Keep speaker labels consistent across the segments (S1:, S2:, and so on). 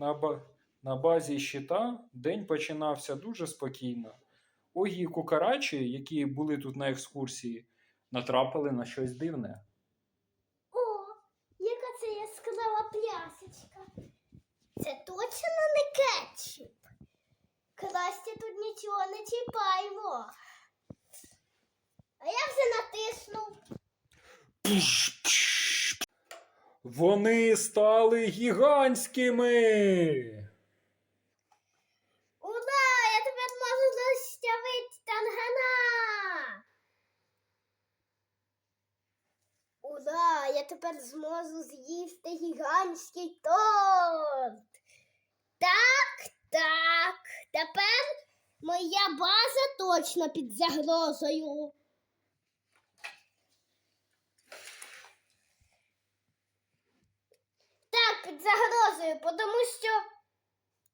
S1: на, ба... на базі щита день починався дуже спокійно. Огі і кукарачі, які були тут на екскурсії, натрапили на щось дивне.
S2: О, яка це яскрава плясочка. Це точно не кетчуп. Краще тут нічого не чіпаймо. А я вже натиснув.
S1: Вони стали гігантськими.
S2: Ура! Я тепер можу розчавити тангана. Ура! Я тепер зможу з'їсти гігантський торт. Так, так. Тепер моя база точно під загрозою. Так, під загрозою, тому що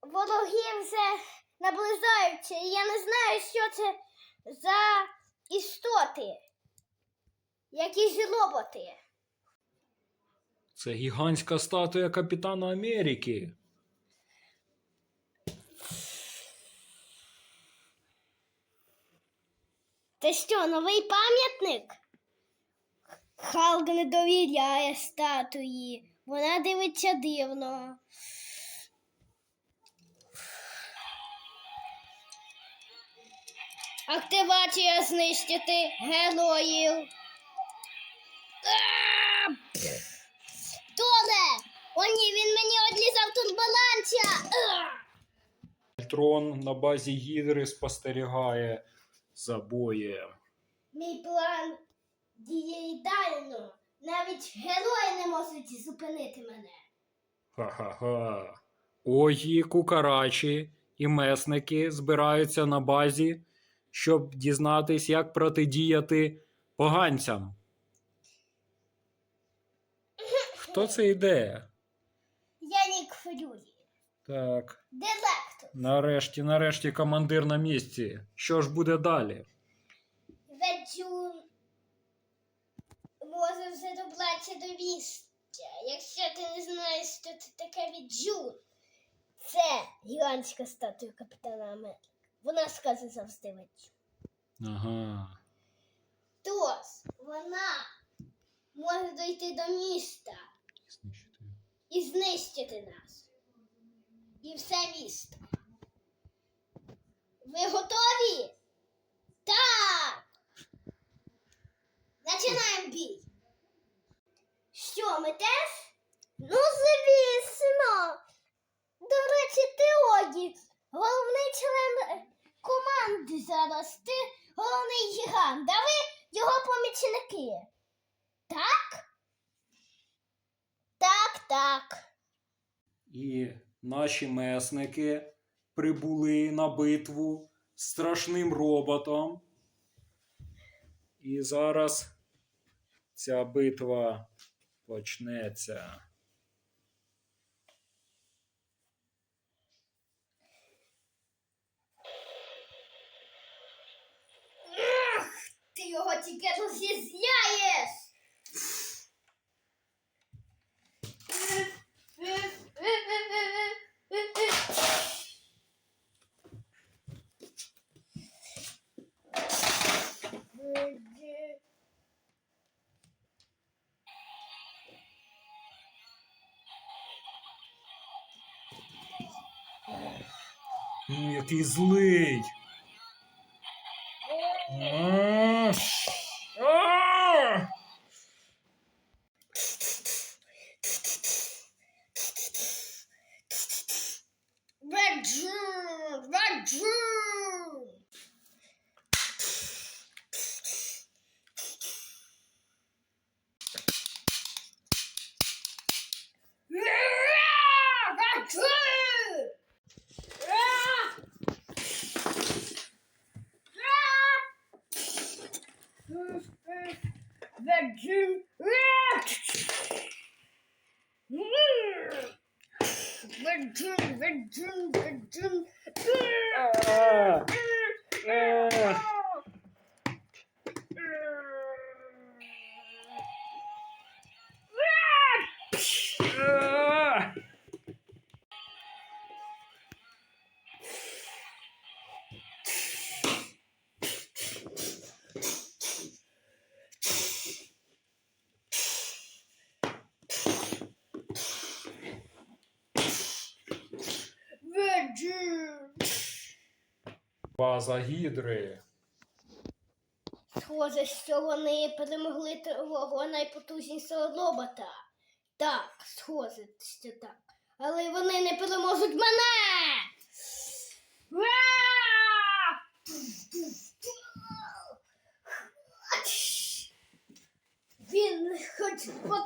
S2: вороги вже наближаються, і я не знаю, що це за істоти. Якісь роботи.
S1: Це гігантська статуя Капітана Америки.
S2: Це що, новий пам'ятник? Халк не довіряє статуї. Вона дивиться дивно. Активація знищити героїв. А! Торе! О ні, він мені одлізав турболанця! А!
S1: Трон на базі Гідри спостерігає за боєм.
S2: Мій план діє ідеально. Навіть герої не можуть зупинити мене.
S1: Ха-ха-ха. Огі, кукарачі і месники збираються на базі, щоб дізнатись, як протидіяти поганцям. Хто це йде?
S2: Я Нік Фрюрі.
S1: Так,
S2: Директор.
S1: нарешті, нарешті командир на місці. Що ж буде далі?
S2: Веджун може вже добратися до місця. Якщо ти не знаєш, що це таке Веджун, це гігантська статуя Капітана Америки. Вона скаже завжди Веджун.
S1: Ага.
S2: Тож, вона може дойти до міста і знищити нас. І все місто. Ви готові? Так. Починаємо бій. Що, ми теж? Ну, звісно. До речі, ти Огі, головний член е, зараз. Ти головний гігант, а ви його помічники. Так? Так, так.
S1: І наші месники прибули на битву з страшним роботом. І зараз ця битва почнеться.
S2: Ти його тільки розізляєш.
S1: Ну, який злий.
S2: bedroom
S1: bedroom bedroom bedroom
S2: Uh...
S1: База Гідри.
S2: Схоже, що вони перемогли того найпотужнішого робота. Так, схоже, що так. Але вони не переможуть мене. Він хоч потужний,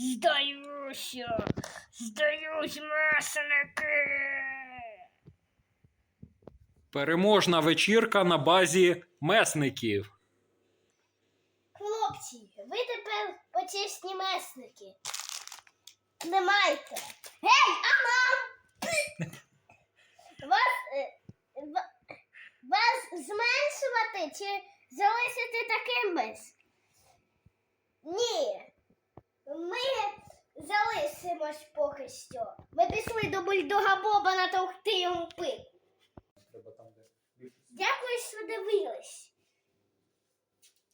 S2: Здаюся, здаюсь, месники.
S1: Переможна вечірка на базі месників.
S2: Хлопці, ви тепер почесні месники. Тримайте. Гей, а нам? Вас, е, ва- вас зменшувати чи залишити таким без? Ні. Ми залишимось поки що. Ми пішли до бульдога Боба натовхти йому пику. Дякую, що дивились.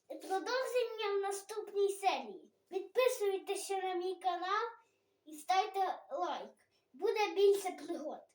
S2: Продовження в наступній серії. Підписуйтеся на мій канал і ставте лайк. Буде більше пригод.